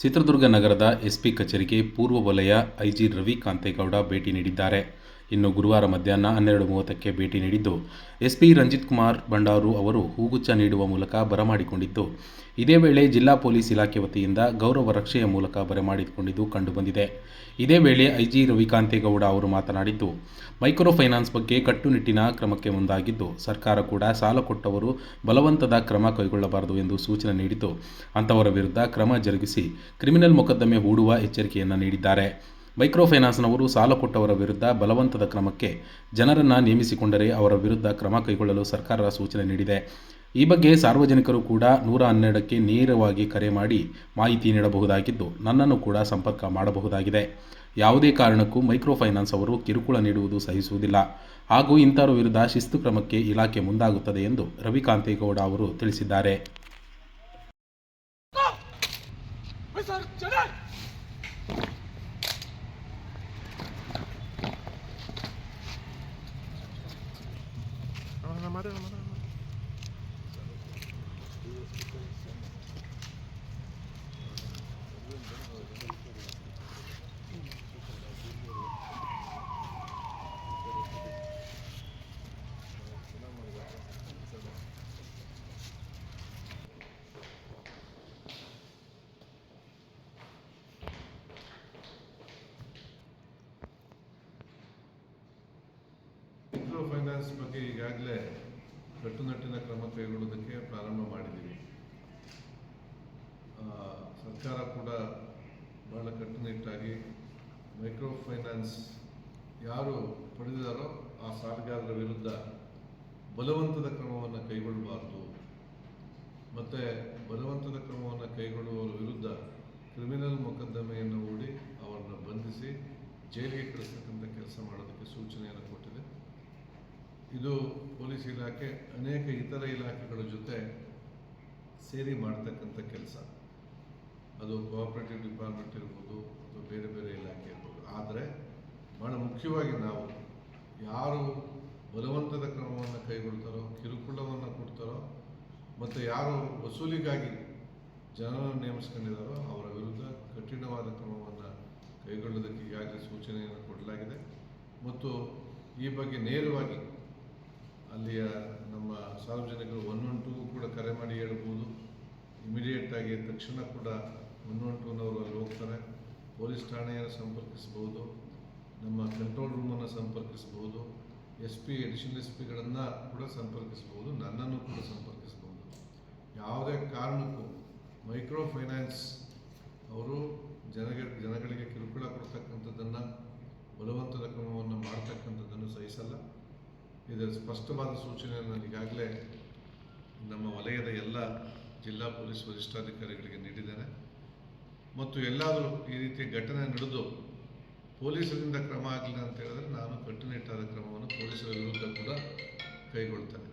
ಚಿತ್ರದುರ್ಗ ನಗರದ ಎಸ್ಪಿ ಕಚೇರಿಗೆ ಪೂರ್ವ ವಲಯ ಐಜಿ ರವಿ ಕಾಂತೇಗೌಡ ಭೇಟಿ ನೀಡಿದ್ದಾರೆ. ಇನ್ನು ಗುರುವಾರ ಮಧ್ಯಾಹ್ನ ಹನ್ನೆರಡು ಮೂವತ್ತಕ್ಕೆ ಭೇಟಿ ನೀಡಿದ್ದು. ಎಸ್ಪಿ ರಂಜಿತ್ ಕುಮಾರ್ ಭಂಡಾರು ಅವರು ಹೂಗುಚ್ಛ ನೀಡುವ ಮೂಲಕ ಬರಮಾಡಿಕೊಂಡಿದ್ದು ಇದೇ ವೇಳೆ ಜಿಲ್ಲಾ ಪೊಲೀಸ್ ಇಲಾಖೆ ವತಿಯಿಂದ ಗೌರವ ರಕ್ಷೆಯ ಮೂಲಕ ಬರಮಾಡಿಕೊಂಡಿದ್ದು ಕಂಡುಬಂದಿದೆ. ಇದೇ ವೇಳೆ ಐಜಿ ರವಿಕಾಂತೇಗೌಡ ಅವರು ಮಾತನಾಡಿದ್ದು, ಮೈಕ್ರೋ ಫೈನಾನ್ಸ್ ಬಗ್ಗೆ ಕಟ್ಟುನಿಟ್ಟಿನ ಕ್ರಮಕ್ಕೆ ಮುಂದಾಗಿದ್ದು, ಸರ್ಕಾರ ಕೂಡ ಸಾಲ ಕೊಟ್ಟವರು ಬಲವಂತದ ಕ್ರಮ ಕೈಗೊಳ್ಳಬಾರದು ಎಂದು ಸೂಚನೆ ನೀಡಿದ್ದು, ಅಂಥವರ ವಿರುದ್ಧ ಕ್ರಮ ಜರುಗಿಸಿ ಕ್ರಿಮಿನಲ್ ಮೊಕದ್ದಮೆ ಹೂಡುವ ಎಚ್ಚರಿಕೆಯನ್ನು ನೀಡಿದ್ದಾರೆ. ಮೈಕ್ರೋ ಫೈನಾನ್ಸ್ನವರು ಸಾಲ ಕೊಟ್ಟವರ ವಿರುದ್ಧ ಬಲವಂತದ ಕ್ರಮಕ್ಕೆ ಜನರನ್ನು ನೇಮಿಸಿಕೊಂಡರೆ ಅವರ ವಿರುದ್ಧ ಕ್ರಮ ಕೈಗೊಳ್ಳಲು ಸರ್ಕಾರ ಸೂಚನೆ ನೀಡಿದೆ. ಈ ಬಗ್ಗೆ ಸಾರ್ವಜನಿಕರು ಕೂಡ ನೂರ ಹನ್ನೆರಡಕ್ಕೆ ನೇರವಾಗಿ ಕರೆ ಮಾಡಿ ಮಾಹಿತಿ ನೀಡಬಹುದಾಗಿದ್ದು, ನನ್ನನ್ನು ಕೂಡ ಸಂಪರ್ಕ ಮಾಡಬಹುದಾಗಿದೆ. ಯಾವುದೇ ಕಾರಣಕ್ಕೂ ಮೈಕ್ರೋ ಫೈನಾನ್ಸ್ ಅವರು ಕಿರುಕುಳ ನೀಡುವುದು ಸಹಿಸುವುದಿಲ್ಲ. ಹಾಗೂ ಇಂಥವರ ವಿರುದ್ಧ ಶಿಸ್ತು ಕ್ರಮಕ್ಕೆ ಇಲಾಖೆ ಮುಂದಾಗುತ್ತದೆ ಎಂದು ರವಿಕಾಂತೇಗೌಡ ಅವರು ತಿಳಿಸಿದ್ದಾರೆ. ವಿಸರ್ಜನೆ ಮೈಕ್ರೋ ಫೈನಾನ್ಸ್ ಬಗ್ಗೆ ಈಗಾಗಲೇ ಕಟ್ಟುನಿಟ್ಟಿನ ಕ್ರಮ ಕೈಗೊಳ್ಳುವುದಕ್ಕೆ ಪ್ರಾರಂಭ ಮಾಡಿದ್ದೀವಿ. ಸರ್ಕಾರ ಕೂಡ ಬಹಳ ಕಟ್ಟುನಿಟ್ಟಾಗಿ ಮೈಕ್ರೋ ಫೈನಾನ್ಸ್ ಯಾರು ಪಡೆದಿದಾರೋ ಆ ಸಾಲಗಾರರ ವಿರುದ್ಧ ಬಲವಂತದ ಕ್ರಮವನ್ನು ಕೈಗೊಳ್ಳಬಾರ್ದು. ಮತ್ತು ಬಲವಂತದ ಕ್ರಮವನ್ನು ಕೈಗೊಳ್ಳುವವರ ವಿರುದ್ಧ ಕ್ರಿಮಿನಲ್ ಮೊಕದ್ದಮೆಯನ್ನು ಹೂಡಿ ಅವರನ್ನು ಬಂಧಿಸಿ ಜೈಲಿಗೆ ಕಳಿಸ್ತಕ್ಕಂಥ ಕೆಲಸ ಮಾಡೋದಕ್ಕೆ ಸೂಚನೆಯನ್ನು ಕೊಟ್ಟಿದೆ ಇದು ಪೊಲೀಸ್ ಇಲಾಖೆ, ಅನೇಕ ಇತರ ಇಲಾಖೆಗಳ ಜೊತೆ ಸೇರಿ ಮಾಡ್ತಕ್ಕಂಥ ಕೆಲಸ. ಅದು ಕೋಆಪರೇಟಿವ್ ಡಿಪಾರ್ಟ್ಮೆಂಟ್ ಇರ್ಬೋದು ಅಥವಾ ಬೇರೆ ಬೇರೆ ಇಲಾಖೆ ಇರ್ಬೋದು. ಆದರೆ ಬಹಳ ಮುಖ್ಯವಾಗಿ ನಾವು ಯಾರು ಬಲವಂತದ ಕ್ರಮವನ್ನು ಕೈಗೊಳ್ತಾರೋ, ಕಿರುಕುಳವನ್ನು ಕೊಡ್ತಾರೋ, ಮತ್ತು ಯಾರು ವಸೂಲಿಗಾಗಿ ಜನರನ್ನು ನೇಮಿಸ್ಕೊಂಡಿದ್ದಾರೋ ಅವರ ವಿರುದ್ಧ ಕಠಿಣವಾದ ಕ್ರಮವನ್ನು ಕೈಗೊಳ್ಳೋದಕ್ಕೆ ಈಗಾಗಲೇ ಸೂಚನೆಯನ್ನು ಕೊಡಲಾಗಿದೆ. ಮತ್ತು ಈ ಬಗ್ಗೆ ನೇರವಾಗಿ ಅಲ್ಲಿಯ ನಮ್ಮ ಸಾರ್ವಜನಿಕರು ಒನ್ ಒನ್ ಟೂ ಕೂಡ ಕರೆ ಮಾಡಿ ಹೇಳ್ಬೋದು. ಇಮಿಡಿಯೇಟಾಗಿ ತಕ್ಷಣ ಕೂಡ ಒನ್ ಒನ್ ಟೂನವರು ಅಲ್ಲಿ ಹೋಗ್ತಾರೆ. ಪೊಲೀಸ್ ಠಾಣೆಯನ್ನು ಸಂಪರ್ಕಿಸ್ಬೋದು. ನಮ್ಮ ಕಂಟ್ರೋಲ್ ರೂಮನ್ನು ಸಂಪರ್ಕಿಸ್ಬೋದು. ಎಸ್ ಪಿ ಅಡಿಷನಲ್ ಎಸ್ ಪಿಗಳನ್ನು ಕೂಡ ಸಂಪರ್ಕಿಸ್ಬೋದು. ನನ್ನನ್ನು ಕೂಡ ಸಂಪರ್ಕಿಸಬಹುದು ಯಾವುದೇ ಕಾರಣಕ್ಕೂ ಮೈಕ್ರೋ ಫೈನಾನ್ಸ್ ಅವರು ಜನಗೆ, ಜನಗಳಿಗೆ ಕಿರುಕುಳ ಕೊಡ್ತಕ್ಕಂಥದ್ದನ್ನು ಬಲವಂತದ ಕ್ರಮವನ್ನು ಮಾಡ್ತಕ್ಕಂಥದ್ದನ್ನು ಸಹಿಸಲ್ಲ ಇದರ ಸ್ಪಷ್ಟವಾದ ಸೂಚನೆಯನ್ನು ನಾನು ಈಗಾಗಲೇ ನಮ್ಮ ವಲಯದ ಎಲ್ಲ ಜಿಲ್ಲಾ ಪೊಲೀಸ್ ವರಿಷ್ಠಾಧಿಕಾರಿಗಳಿಗೆ ನೀಡಿದ್ದೇನೆ. ಮತ್ತು ಎಲ್ಲಾದರೂ ಈ ರೀತಿಯ ಘಟನೆ ನಡೆದು ಪೊಲೀಸರಿಂದ ಕ್ರಮ ಆಗಲಿಲ್ಲ ಅಂತ ಹೇಳಿದ್ರೆ ನಾನು ಕಟ್ಟುನಿಟ್ಟಾದ ಕ್ರಮವನ್ನು ಪೊಲೀಸರ ವಿರುದ್ಧ ಕೂಡ ಕೈಗೊಳ್ತೇನೆ.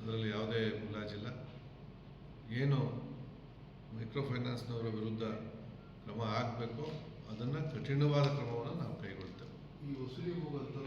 ಅದರಲ್ಲಿ ಯಾವುದೇ ಮುಲಾಜಿಲ್ಲ. ಏನು ಮೈಕ್ರೋ ಫೈನಾನ್ಸ್ನವರ ವಿರುದ್ಧ ಕ್ರಮ ಆಗಬೇಕು ಅದನ್ನು ಕಠಿಣವಾದ ಕ್ರಮವನ್ನು ನಾವು ಕೈಗೊಳ್ತೇವೆ. ಈ ವಸೂಲಿ ಮುಖಾಂತರ